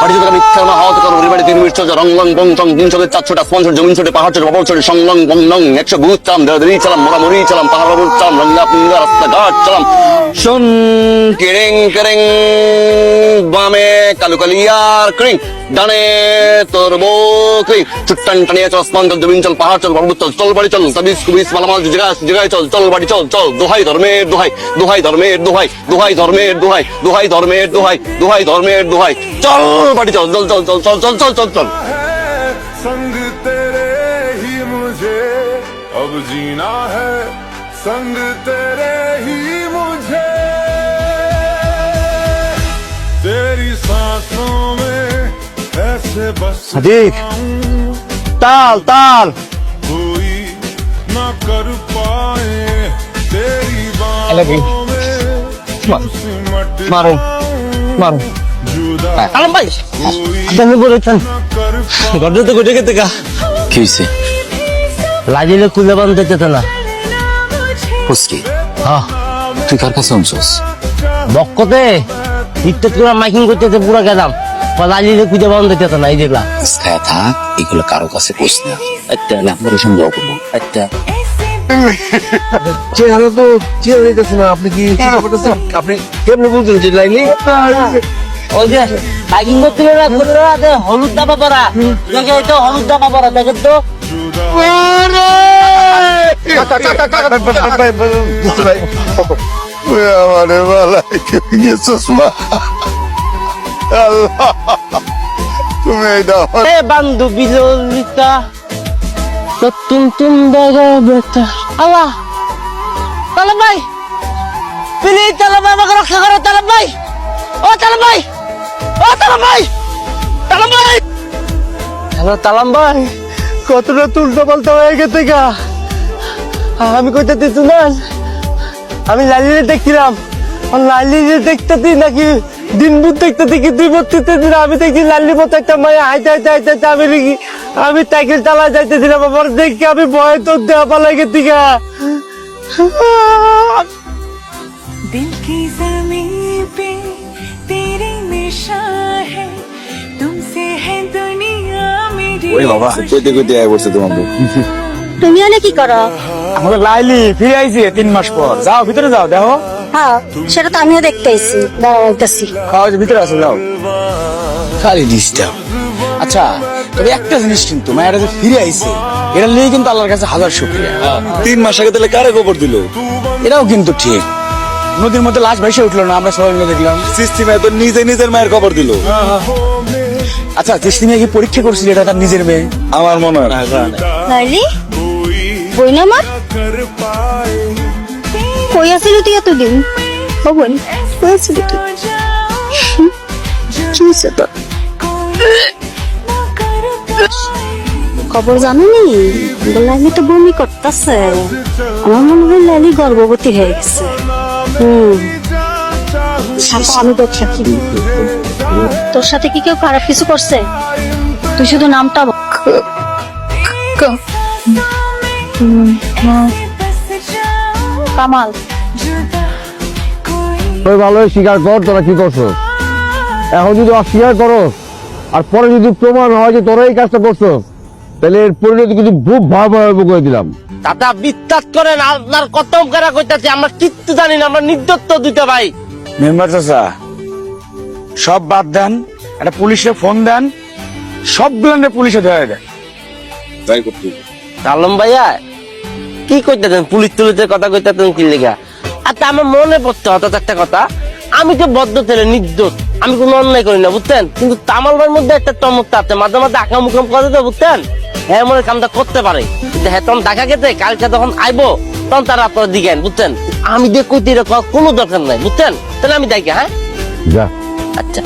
বাড়ি যদি মিথ্যা না হাওয়া করো বাড়ি তিন মিনিট চলছে রং, লং, বং চং তিন চলে চার ছোটা স্পন্সর জমিন ছোটে পাহাড় ছোটে বাবল ছোটে সং, লং, বং, লং, একশো ভূত চালাম শোন, কেরেং কেরেং, বামে কালু কালিয়ার ক্রিং। ডানে তোর বো ক্রিং চুট্টান টানিয়ে চল স্পন্সর জমিন চল পাহাড় চল পর্বত চল চল বাড়ি চল তাবিজ কুবিজ মালামাল জায়গায় জায়গায় চল চল বাড়ি চল চল দোহাই ধর্মের দোহাই দোহাই ধর্মের দোহাই দোহাই ধর্মের দোহাই দোহাই ধর্মের দোহাই দোহাই ধর্মের দোহাই চল বাড়ি চল চল চল চল চল চল চল চল চল है संग तेरे ही मुझे अब जीना है संग तेरे ही সাদিক তাল তাল। মারো মারো আলম ভাই। আপনি বলেছেন গর্জ তো গোটে কেতে গা। কি হইছে? লাগিলে কুলে বান্ধ যেতে না। পুষ্টি হ্যাঁ। তুই কার কাছে অংশ বক্কতে ইত্যাদি মাইকিং করতে পুরা গেলাম লাজিলে কুলে বান্ধতে যেত না এই যেগুলা খায়া থাক এগুলো কারও কাছে কোস না একটা লাভের সঙ্গে করব একটা চেহারা তো চেহারা হইতেছে না আপনি কি আপনি কেমনে বলছেন যে লাইনি ওই যে মাইকিং করতে গেলে হলুদ দাবা পরা দেখে তো হলুদ দাবা পরা দেখেন তো আমারে বালাই গেছিস মা আল্লাহ তুমি এটা বান্ধবী ললিতা, নতুন বেটা। আল্লাহ তালাম ভাই, প্লিজ তালাম ভাই আমাকে রক্ষা করো ভাই। ও তালাম ভাই, ও তালাম ভাই তালাম ভাই। হ্যালো তালাম ভাই, কতটা তুলতে বলতে হয়ে গেছে গা। আমি কইতে দিচ্ছি না আমি লালিরে দেখছিলাম। লালিরে দেখতেছি নাকি দিন বুধ দেখতে দেখি দুই বুধ দিন আমি দেখি লাল্লি মতো একটা মায়া হাইতে হাইতে হাইতে হাইতে আমি দেখি আমি সাইকেল চালা যাইতে দিলাম আমার দেখি আমি ভয়ে তো দেওয়া পালা গেছি দিল কি জমিন পে তুমসে দুনিয়া মেরি ওই বাবা বসে তোমার তুমি অনেক কি করো? লাইলি ফিরে আইছি তিন মাস পর। যাও ভিতরে যাও দেখো। হ্যাঁ সেটা তো আমিও দেখতে আইছি। দাঁড়াও আইতাছি খাওয়া ভিতরে আসো যাও। খালি ডিস্টার্ব আচ্ছা তবে একটা জিনিস কিন্তু মায়েরা যে ফিরে আইছে এটা নিয়ে কিন্তু আল্লাহর কাছে হাজার শুক্রিয়া। তিন মাস আগে তাহলে কারে খবর দিল? এটাও কিন্তু ঠিক। নদীর মধ্যে লাশ ভেসে উঠল না আমরা সবাই মিলে দেখলাম। সিস্টেমে তো নিজে নিজের মায়ের খবর দিল। আচ্ছা তিস্তিমি কি পরীক্ষা করছিল এটা তার নিজের মেয়ে? আমার মনে হয় বই না মা কই আছিলি তুই এতদিন? ও বোন কই আছিলি তুই কি হয়েছে তোর? খবর জানো নি? লাইলি তো বমি করতেছে। আমার মনে হয় লাইলি গর্ভবতী হয়ে গেছে। হুম। আমি তোর সাথে তোর সাথে কি কেউ খারাপ কিছু করছে? তুই শুধু নামটা বল। কামাল। তুই ভালো স্বীকার কর তোরা কি করছ? এখন যদি অস্বীকার করো আর পরে যদি প্রমাণ হয় যে তোরা এই কাজটা করছ তাহলে এর পরিণতি কিন্তু খুব ভয়াবহ করে দিলাম। দাদা বিশ্বাস করেন আপনার কতম করা কইতাছে আমরা কিচ্ছু জানি না আমরা নির্দত্ত দুইটা ভাই। মেম্বার চাচা সব বাদ দেন একটা পুলিশে ফোন দেন সবগুলো পুলিশে ধরে দেন। তাই করতে আলম ভাইয়া কি কইতেছেন? পুলিশ তুলিশের কথা কইতেছেন কি লেগা? আচ্ছা আমার মনে পড়তে হঠাৎ একটা কথা। আমি তো বদ্ধ ছেলে নির্দোষ আমি কোনো অন্যায় করি না বুঝছেন? কিন্তু তামাল ভাইয়ের মধ্যে একটা চমকটা আছে মাঝে মাঝে আঁকা মুখম করে তো বুঝছেন? হ্যাঁ মনে কামটা করতে পারে। কিন্তু হ্যাঁ তখন দেখা গেছে কালকে যখন আইবো তখন তারা আপনারা দিকেন বুঝছেন? আমি কইতে এরকম কোনো দরকার নাই বুঝছেন? তাহলে আমি দেখি হ্যাঁ? যা। আচ্ছা।